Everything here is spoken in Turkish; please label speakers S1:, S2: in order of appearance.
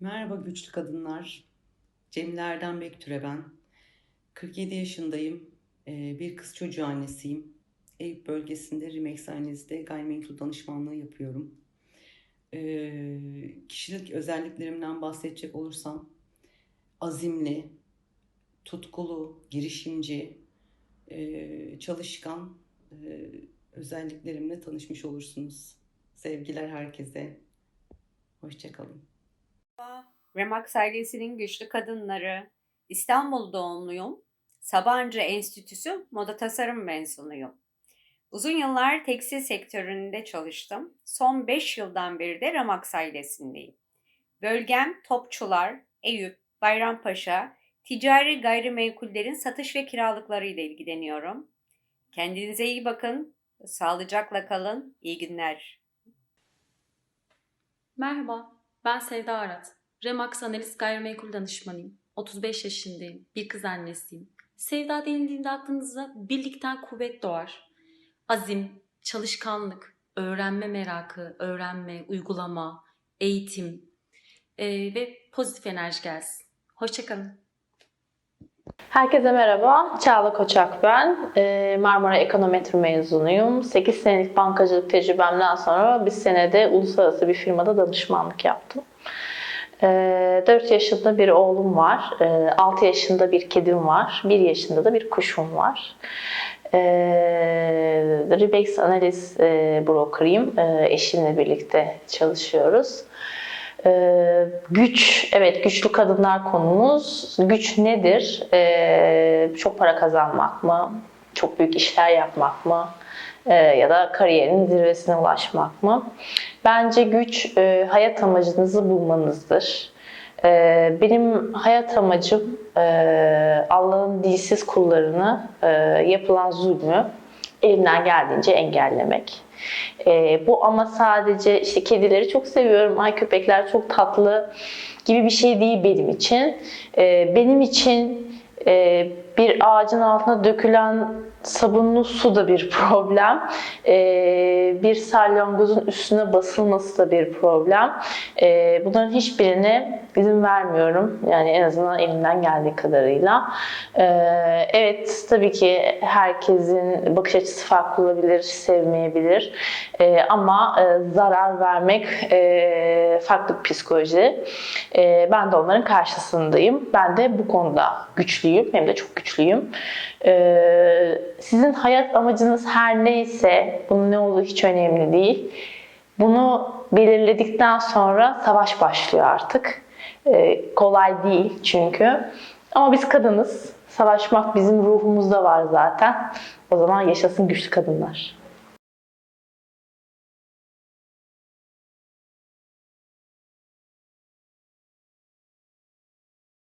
S1: Merhaba güçlü kadınlar. Cemile Erdem Bektüre ben. 47 yaşındayım. Ee, Bir kız çocuğu annesiyim. Eyüp bölgesinde Rimex Analiz'de gayrimenkul danışmanlığı yapıyorum. Ee, Kişilik özelliklerimden bahsedecek olursam azimli, tutkulu, girişimci, e, çalışkan özelliklerimle tanışmış olursunuz. Sevgiler herkese. Hoşçakalın.
S2: Remax ailesinin güçlü kadınları. İstanbul doğumluyum. Sabancı Enstitüsü Moda Tasarım mezunuyum. Uzun yıllar tekstil sektöründe çalıştım. Son 5 yıldan beri de Remax ailesindeyim. Bölgem Topçular, Eyüp, Bayrampaşa, ticari gayrimenkullerin satış ve kiralıklarıyla ilgileniyorum. Kendinize iyi bakın, sağlıcakla kalın, iyi günler.
S3: Merhaba, ben Sevda Arat. Remax Analiz Gayrimenkul Danışmanıyım. 35 yaşındayım, bir kız annesiyim. Sevda denildiğinde aklınıza birlikten kuvvet doğar. Azim, çalışkanlık, öğrenme merakı, öğrenme, uygulama, eğitim eee, ve pozitif enerji gelsin. Hoşçakalın.
S4: Herkese merhaba. Çağla Koçak ben. Ee, Marmara Ekonometri mezunuyum. 8 senelik bankacılık tecrübemden sonra bir senede uluslararası bir firmada danışmanlık yaptım. Ee, 4 yaşında bir oğlum var. Ee, 6 yaşında bir kedim var. 1 yaşında da bir kuşum var. Ee, Ribex Analiz e, brokerıyım. Ee, eşimle birlikte çalışıyoruz. Ee, güç, evet güçlü kadınlar konumuz. Güç nedir? Ee, çok para kazanmak mı? Çok büyük işler yapmak mı? Ee, ya da kariyerin zirvesine ulaşmak mı? Bence güç e, hayat amacınızı bulmanızdır. Ee, benim hayat amacım e, Allah'ın dilsiz kullarını e, yapılan zulmü elimden geldiğince engellemek. Ee, bu ama sadece işte kedileri çok seviyorum, ay köpekler çok tatlı gibi bir şey değil benim için. Ee, benim için e, bir ağacın altına dökülen sabunlu su da bir problem. Ee, bir salyangozun üstüne basılması da bir problem. Ee, bunların hiçbirine izin vermiyorum. Yani en azından elimden geldiği kadarıyla. Ee, evet tabii ki herkesin bakış açısı farklı olabilir, sevmeyebilir. Ee, ama e, zarar vermek e, farklı bir psikoloji. E, ben de onların karşısındayım. Ben de bu konuda güçlüyüm. Hem de çok güçlüyüm. Ee, sizin hayat amacınız her neyse, bunun ne olduğu hiç önemli değil. Bunu belirledikten sonra savaş başlıyor artık. Ee, kolay değil çünkü. Ama biz kadınız. Savaşmak bizim ruhumuzda var zaten. O zaman yaşasın güçlü kadınlar.